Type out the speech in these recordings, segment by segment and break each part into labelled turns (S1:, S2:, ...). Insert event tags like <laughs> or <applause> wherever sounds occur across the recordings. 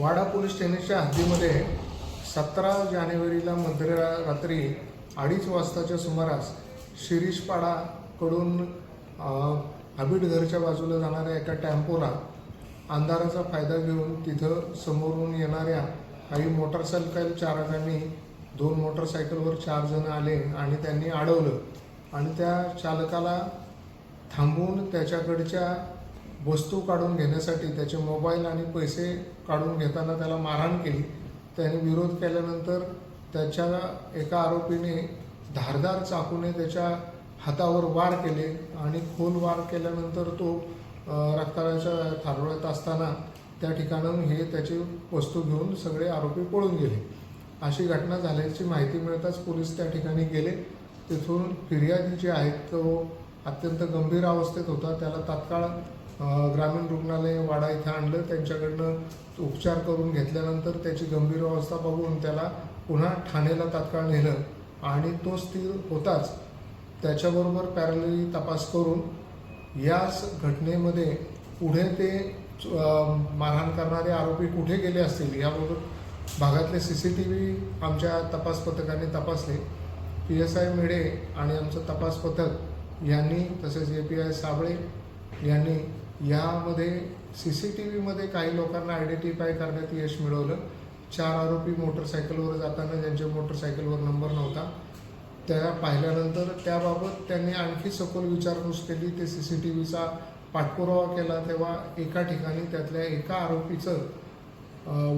S1: वाडा police स्टेशनच्या हद्दीमध्ये सतरा जानेवारीला मध्यरात्री अडीच वाजताच्या सुमारास शिरीषपाडाकडून हबीट घरच्या बाजूला जाणाऱ्या एका टेम्पोला अंधाराचा फायदा घेऊन तिथं समोरून येणाऱ्या काही मोटरसायकल चालकांनी दोन मोटरसायकलवर चार जण आले आणि त्यांनी अडवलं. आणि त्या चालकाला थांबवून त्याच्याकडच्या वस्तू काढून घेण्यासाठी त्याचे मोबाईल आणि पैसे काढून घेताना त्याला मारहाण केली. त्याने विरोध केल्यानंतर त्याच्या एका आरोपीने धारदार चाकूने त्याच्या हातावर वार केले आणि खोल वार केल्यानंतर तो रक्ताळाच्या रक्ताच्या थारोळ्यात असताना त्या ठिकाणाहून हे त्याची वस्तू घेऊन सगळे आरोपी पळून गेले. अशी घटना झाल्याची माहिती मिळताच पोलीस त्या ठिकाणी गेले. तिथून फिर्यादी जे आहेत तो अत्यंत गंभीर अवस्थेत होता. त्याला तात्काळ ग्रामीण रुग्णालय वाडा इथं आणलं. त्यांच्याकडनं उपचार करून घेतल्यानंतर त्याची गंभीर अवस्था बघून त्याला पुन्हा ठाणेला तात्काळ नेलं आणि तो स्थिर होताच. त्याच्याबरोबर पॅरलरी तपास करून याच घटनेमध्ये पुढे ते मारहाण करणारे आरोपी कुठे गेले असतील याबाबत भागातले सी सी टी व्ही आमच्या तपास पथकाने तपासले. पी एस आय मेढे आणि आमचं तपास पथक यांनी तसेच ए पी आय साबळे यांनी यामध्ये सी सी टी व्हीमध्ये काही लोकांना आयडेंटिफाय करण्यात यश मिळवलं. चार आरोपी मोटरसायकलवर जाताना ज्यांच्या मोटरसायकलवर नंबर नव्हता त्या पाहिल्यानंतर त्याबाबत त्यांनी आणखी सखोल विचारपूस केली. ते सी सी टी व्हीचा पाठपुरावा केला तेव्हा एका ठिकाणी त्यातल्या एका आरोपीचं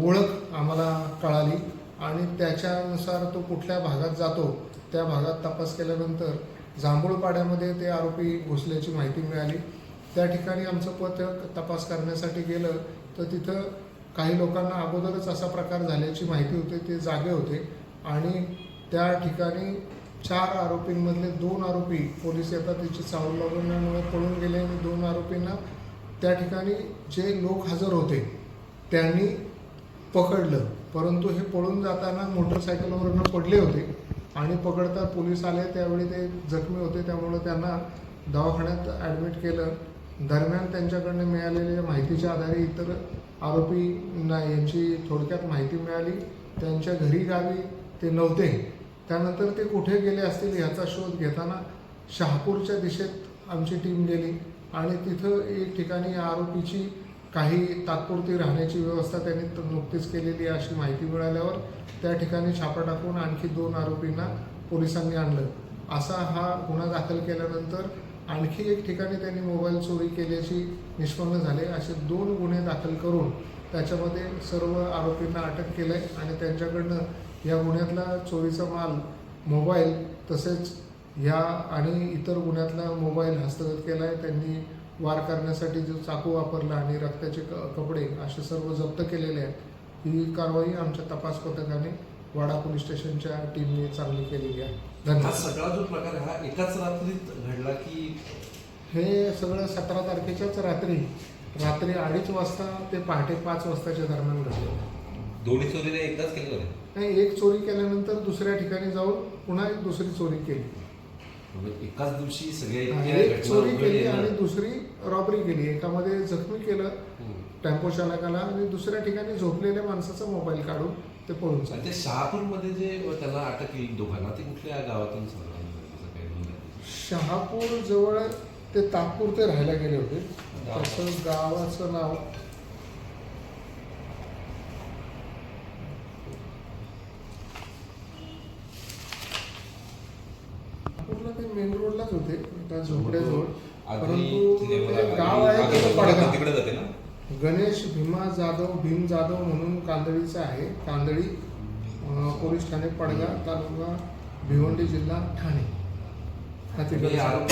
S1: ओळख आम्हाला कळाली आणि त्याच्यानुसार तो कुठल्या भागात जातो त्या भागात तपास केल्यानंतर जांभूळपाड्यामध्ये ते आरोपी घुसल्याची माहिती मिळाली. त्या ठिकाणी आमचं पथक तपास करण्यासाठी गेलं तर तिथं काही लोकांना अगोदरच असा प्रकार झाल्याची माहिती होते ते जागे होते. आणि त्या ठिकाणी चार आरोपींमधले दोन आरोपी पोलीस येतात त्याची चावल लागण्यामुळे पळून गेले आणि दोन आरोपींना त्या ठिकाणी जे लोक हजर होते त्यांनी पकडलं. परंतु हे पळून जाताना मोटरसायकलवरनं पडले होते आणि पकडता पोलीस आले त्यावेळी ते जखमी होते त्यामुळे त्यांना दवाखान्यात ॲडमिट केलं. दरम्यान त्यांच्याकडनं मिळालेल्या माहितीच्या आधारे इतर आरोपींना यांची थोडक्यात माहिती मिळाली. त्यांच्या घरी गावी ते नव्हते. त्यानंतर ते कुठे गेले असतील याचा शोध घेताना शहापूरच्या दिशेत आमची टीम गेली आणि तिथं एक ठिकाणी आरोपीची काही तात्पुरती राहण्याची व्यवस्था त्यांनी नुकतीच केलेली आहे अशी माहिती मिळाल्यावर त्या ठिकाणी छापा टाकून आणखी दोन आरोपींना पोलिसांनी आणलं. असा हा गुन्हा दाखल केल्यानंतर आणखी एक ठिकाणी त्यांनी मोबाईल चोरी केल्याची निष्पन्न झाले. असे दोन गुन्हे दाखल करून त्याच्यामध्ये सर्व आरोपींना अटक केलं आहे आणि त्यांच्याकडनं या गुन्ह्यातला चोरीचा माल मोबाईल तसेच या आणि इतर गुन्ह्यातला मोबाईल हस्तगत केला आहे त्यांनी वार करण्यासाठी जो चाकू वापरला आणि रक्ताचे क कपडे असे सर्व जप्त केलेले आहेत ही कारवाई आमच्या तपास पथकाने वाडा पोलीस स्टेशनच्या टीमने चांगली केलेली आहे.
S2: हा
S1: धन्यवाद
S2: सगळा जो प्रकार आहे हा एकाच रात्रीत घडला की?
S1: हे सगळं सतरा तारखेच्याच रात्री रात्री अडीच वाजता ते पहाटे पाच वाजताच्या दरम्यान घडलं.
S3: दोन्ही चोरीने एकदाच केले
S1: नाही एक चोरी केल्यानंतर दुसऱ्या ठिकाणी जाऊन पुन्हा एक दुसरी चोरी केली.
S2: म्हणजे एकाच दिवशी सगळ्या इतक्या
S1: एक
S2: घटना
S1: चोरी केली
S2: उघडल्या
S1: आणि
S2: ना.
S1: दुसरी रॉबरी केली एकामध्ये जखमी केलं
S2: हम्म.
S1: टेम्पो चालकाला आणि दुसऱ्या ठिकाणी झोपलेल्या माणसाचा मोबाईल काढून ते पळून
S2: आणि
S1: चालले
S2: त्या शहापूरमध्ये जे त्याला अटक केली दोघांना ते कुठल्या गावातून साधारण त्याचं काही नोंद आहे?
S1: शहापूर जवळ ते तात्पुरते राहायला गेले होते त्याचं गावाचं नाव त्या झोपड्याजवळ. परंतु ते गाव आहे पडगाव
S3: तिकडे जाते ना?
S1: गणेश भीमा जाधव भीम जाधव म्हणून कांदळीचं आहे. कांदळी अं, पोलीस ठाणे पडगा तालुका भिवंडी जिल्हा ठाणे. हा तिकडे
S2: नावं?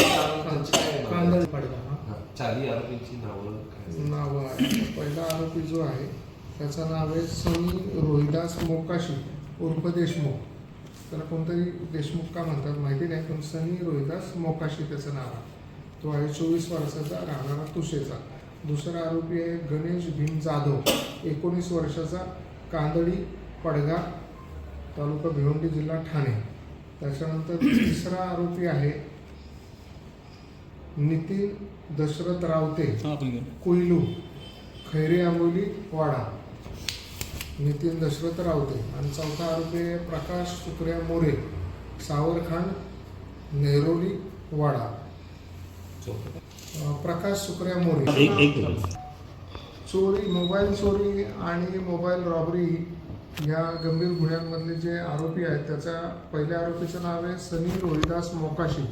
S1: कांदळी पडगा हा.
S2: चारही आरोपींची नावं काय?
S1: नाव आहे. पहिला आरोपी जो आहे त्याचं नाव आहे सनी रोहिदास मोकाशी उर्फ देशमुख. त्याला कोणतरी देशमुख का म्हणतात माहिती नाही पण सनी रोहिदास मोकाशी त्याचं नाव आहे. तो आहे चोवीस वर्षाचा राहणारा तुशेचा दुसरा आरोपी आहे गणेश भीम जाधव. एकोणीस वर्षाचा कांदळी पडगा तालुका भिवंडी जिल्हा ठाणे. त्याच्यानंतर तिसरा आरोपी आहे नितीन दशरथ रावते. कोयलू खैरे आंबोली वाडा. नितीन दशरथ रावते आणि चौथा आरोपी आहे प्रकाश सुप्रिया मोरे सावरखांड नेहरोली वाडा. प्रकाश सुप्रिया मोरे.
S4: एक एक दिवस
S1: चोरी मोबाईल चोरी आणि मोबाईल रॉबरी या गंभीर गुन्ह्यांमधले जे आरोपी आहेत त्याच्या पहिल्या आरोपीचं नाव आहे सनी रोहिदास मोकाशी.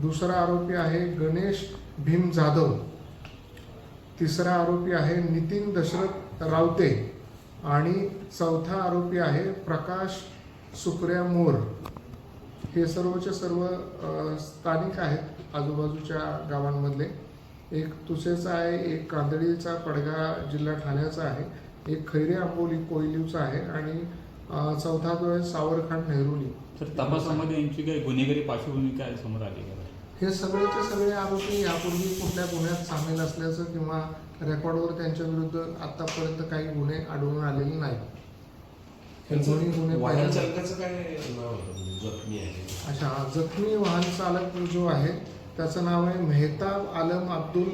S1: दुसरा आरोपी आहे गणेश भीम जाधव. तिसरा आरोपी आहे नितीन दशरथ रावते. आणि चौथा आरोपी आहे प्रकाश सुप्रिया मोर. हे सर्वचे सर्व स्थानिक आहेत आजूबाजूच्या गावांमधले. एक तुसेचा आहे एक कांदळीचा पडगा जिल्हा ठाण्याचा आहे एक खैरे आंबोली कोयलीवचा आहे आणि चौथा जो आहे सावरखांड नेहरूली
S4: तर तपासामध्ये यांची काही गुन्हेगारी पार्श्वभूमी काय समोर आली
S1: हे सगळेचे सगळे आरोपी यापूर्वी कुठल्या गुन्ह्यात सामील असल्याचं किंवा रेकॉर्डवर त्यांच्या विरुद्ध आतापर्यंत काही गुन्हे आढळून आलेले नाहीत. दोन्ही गुन्हे
S2: वाहन
S1: पहिल्यांदा
S2: चालकाचं काय नाव होतं जखमी आहे?
S1: अच्छा जखमी वाहन चालक जो आहे त्याचं नाव आहे मेहताब आलम अब्दुल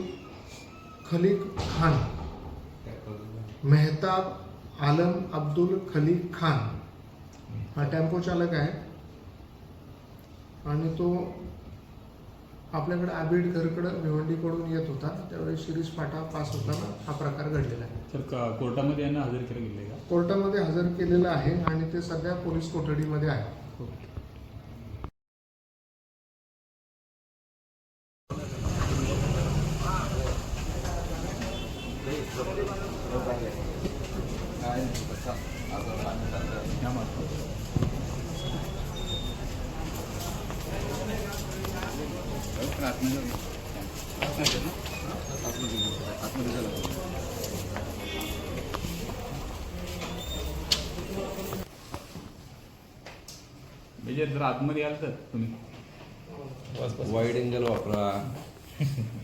S1: खलीक खान. मेहताब आलम अब्दुल खलीक खान. हा टेम्पो चालक आहे. आणि तो आपल्याकडे आबिड घरकडं भिवंडीकडून येत होता. त्यावेळी शिरीष फाटा पास होताना हा प्रकार घडलेला आहे.
S4: तर का- कोर्टामध्ये यांना हजर केलं गेले का?
S1: कोर्टामध्ये हजर केलेलं आहे आणि ते सध्या पोलीस कोठडीमध्ये आहे.
S4: या म्हणजे जर आतमध्ये याल तर तुम्ही.
S2: वाईड अँगल वापरा. <laughs>